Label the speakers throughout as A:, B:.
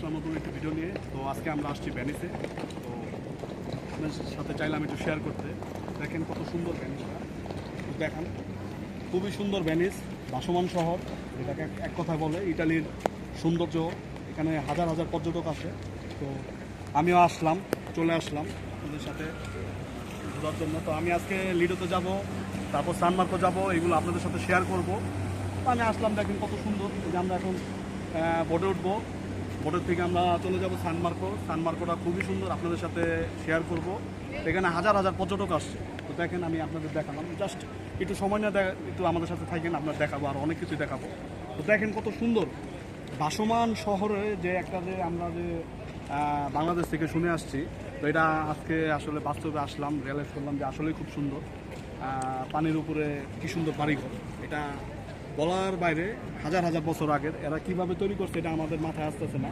A: আসলাম নতুন একটি ভিডিও নিয়ে। তো আজকে আমরা আসছি ভ্যানিসে তো আপনাদের সাথে চাইলাম একটু শেয়ার করতে। দেখেন কত সুন্দর ভ্যানিসটা দেখান। খুবই সুন্দর ভ্যানিস ভাসমান শহর। যেটাকে এক- কথায় বলে, ইটালির সৌন্দর্য। এখানে হাজার হাজার পর্যটক আসে। তো আমিও আসলাম, চলে আসলাম আপনাদের সাথে ঘোরার জন্য। তো আমি আজকে লিডোতে যাব, তারপর সানমার্কও যাব, এগুলো আপনাদের সাথে শেয়ার করব। আমি আসলাম, দেখেন কত সুন্দর। যে আমরা এখন বোটে উঠবো। বোটের থেকে আমরা চলে যাব সানমার্কো সানমার্কোটা খুবই সুন্দর, আপনাদের সাথে শেয়ার করব। এখানে হাজার হাজার পর্যটক আসছে। তো দেখেন, আমি আপনাদের দেখালাম। জাস্ট একটু সময় না একটু আমাদের সাথে থাকেন আপনার দেখাবো, আর অনেক কিছুই দেখাবো। তো দেখেন কত সুন্দর। ভাসমান শহরে যে একটা যে আমরা যে বাংলাদেশ থেকে শুনে আসছি, তো এটা আজকে আসলে বাস্তবে আসলাম রিয়েলাইজ করলাম যে আসলেই খুব সুন্দর। পানির উপরে কি সুন্দর বাড়িঘর। এটা বলার বাইরে হাজার হাজার বছর আগের এরা কীভাবে তৈরি করছে এটা আমাদের মাথায় আসতেছে না।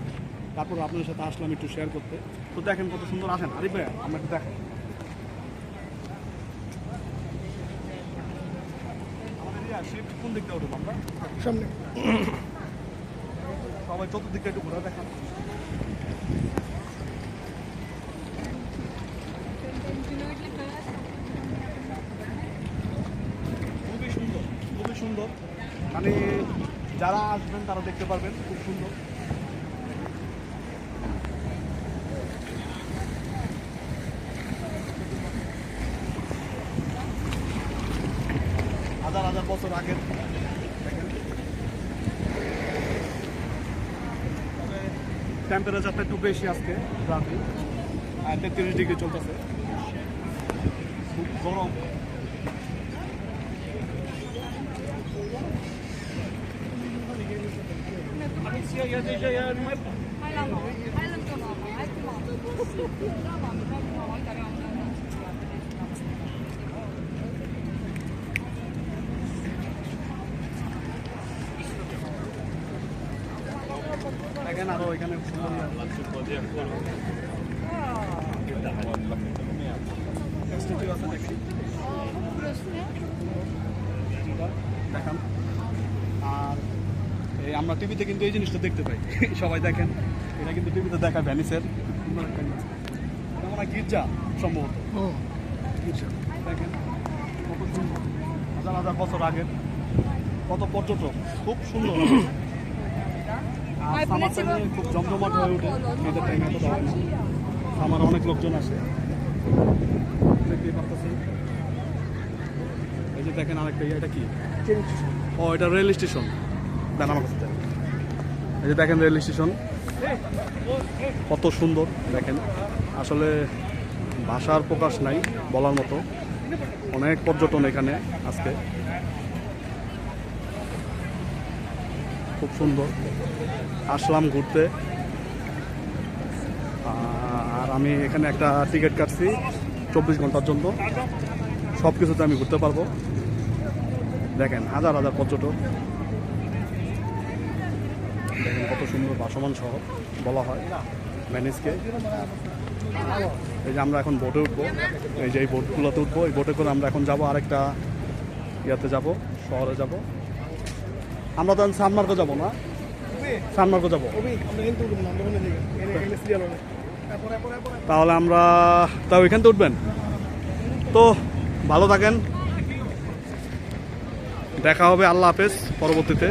A: তারপর আপনাদের সাথে আসলাম একটু শেয়ার করতে। তো দেখেন কত সুন্দর আসেন। আরিফ ভাইয়া আমরা একটু দেখেন। কোন দিকটা উঠবো আমরা?
B: সামনে।
A: সবাই চতুর্দিকে একটু ঘোরা দেখান। খুবই সুন্দর খুবই সুন্দর। মানে যারা আসবেন তারা দেখতে পারবেন, খুব সুন্দর। হাজার হাজার বছর আগের টেম্পারেচারটা একটু বেশি আজকে, রাতে। তেত্রিশ ডিগ্রি চলতেছে। খুব গরম। দেখেন আরও এখানে সুন্দর statue আছে দেখি দেখান আর এই আমরা টিভিতে কিন্তু এই জিনিসটা দেখতে পাই। সবাই দেখেন। এটা কিন্তু টিভিতে দেখা ভ্যানিসের। মনে হয় গির্জা সম্ভবত।
B: ও।
A: দেখেন কত সুন্দর। হাজার হাজার বছর আগের। কত পর্যটক। খুব সুন্দর। আর সামার টাইমে খুব জমজমাট হয়ে ওঠে। ঈদের টাইমে এতটা হয় না। আমার অনেক লোকজন আসে। দেখতেই পারতেছেন। এই যে দেখেন আরেকটা ইয়ে, এটা কি? ও এটা রেল স্টেশন। দেন আমার কাছে। এই যে দেখেন রেল স্টেশন। কত সুন্দর, দেখেন। আসলে ভাষার প্রকাশ নাই, বলার মতো। অনেক পর্যটন এখানে আজকে। খুব সুন্দর। আসলাম ঘুরতে। আর আমি এখানে একটা টিকিট কাটছি চব্বিশ ঘণ্টার জন্য। সব কিছুতে আমি ঘুরতে পারব। দেখেন, হাজার হাজার পর্যটক। দেখেন কত সুন্দর ভাসমান শহর বলা হয়, ম্যানেজকে। এই যে আমরা এখন বোটে উঠবো। এই যে এই বোটগুলোতে উঠবো। এই বোটে করে আমরা এখন যাব আরেকটা ইয়াতে যাব, শহরে যাব। আমরা তো সানমার্গো যাব না? সানমার্গো যাব? তাহলে আমরা, তাও এখান থেকে উঠবেন? তো, ভালো থাকেন। দেখা হবে, আল্লাহ হাফেজ, পরবর্তীতে।